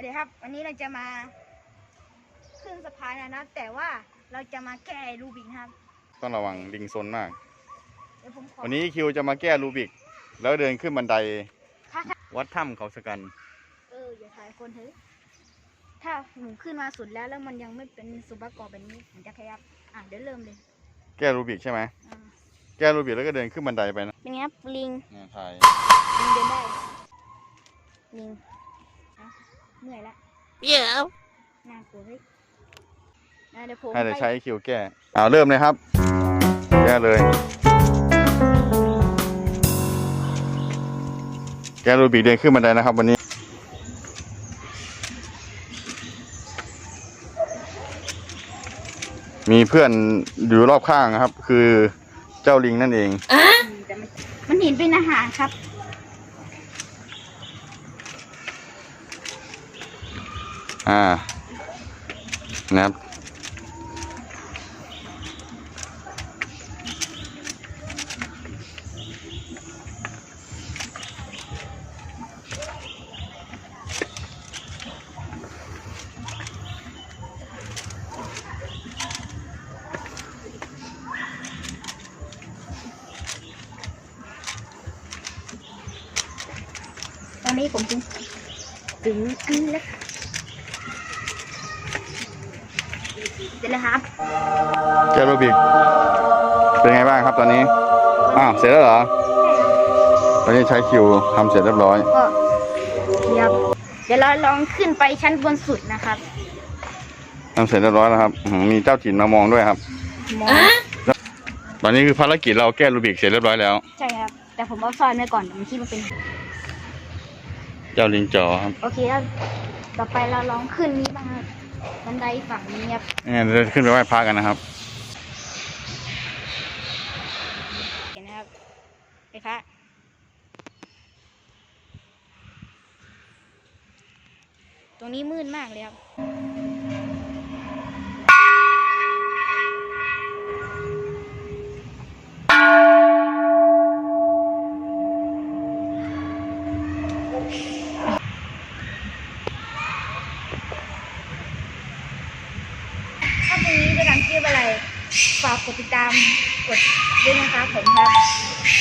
วัสดีครับ วันนี้เราจะมาขึ้นสะพานนะนะแต่ว่าเราจะมาแก้รูบิกนะครับ ต้องระวังลิงซนมาก เดี๋ยวผมขอวันนี้คิวจะมาแก้รูบิก แล้วเดินขึ้นบันไดค่ะค่ะวัดถ้ำเขาสกัน เอออย่าถ่ายคนเถอะถ้าหนูขึ้นมาสุดแล้วแล้วมันยังไม่เป็นสุภากรแบบนี้ผมจะขยับอะเดี๋ยวเริ่มเลยแก้รูบิกใช่ไหมอ่าแก้รูบิกแล้วก็เดินขึ้นบันไดไปนะเป็นไงครับลิงเนี่ยถ่ายลิงเดินได้ลิงอะ เหนื่อยละเดี๋ยวน่ากลัวเฮ้ยนะเดี๋ยวผมให้เดี๋ยวไปใช้คิวแก้เอาเริ่มเลยครับ แก้เลย แก้รูบิกเดินขึ้นบันไดนะครับ วันนี้ มีเพื่อนอยู่รอบข้างนะครับ คือเจ้าลิงนั่นเองอืมแต่มันมันเห็นเป็นอาหารครับ อ่านะครับตอนนี้ผมถึงถึงขึ้นแล้ว เสร็จแล้วครับ แก้รูบิก เป็นไงบ้างครับตอนนี้ อ้าว เสร็จแล้วเหรอ ตอนนี้ใช้คิวทำเสร็จเรียบร้อย ก็เดี๋ยวเดี๋ยวเราลองขึ้นไปชั้นบนสุดนะครับทำเสร็จเรียบร้อยแล้วครับอื้อหือมีเจ้าถิ่นมามองด้วยครับ มองตอนนี้คือภารกิจเราแก้รูบิกเสร็จเรียบร้อยแล้ว ใช่ครับ แต่ผมเอาซ่อนไว้ก่อนผมคิดว่าเป็น เจ้าลิงจอครับ โอเคครับ ต่อไปเราลองขึ้นนี้บ้างครับ บันไดฝั่งนี้ครับงั้นเราขึ้นไปไหว้พระกันนะครับเห็นนะครับไปพระตรงนี้มืดมากเลยครับ ถ้าตรงนี้จะดังค ลิปอะไร ฝากกดติดตามกดด้วยนะคะผมครับ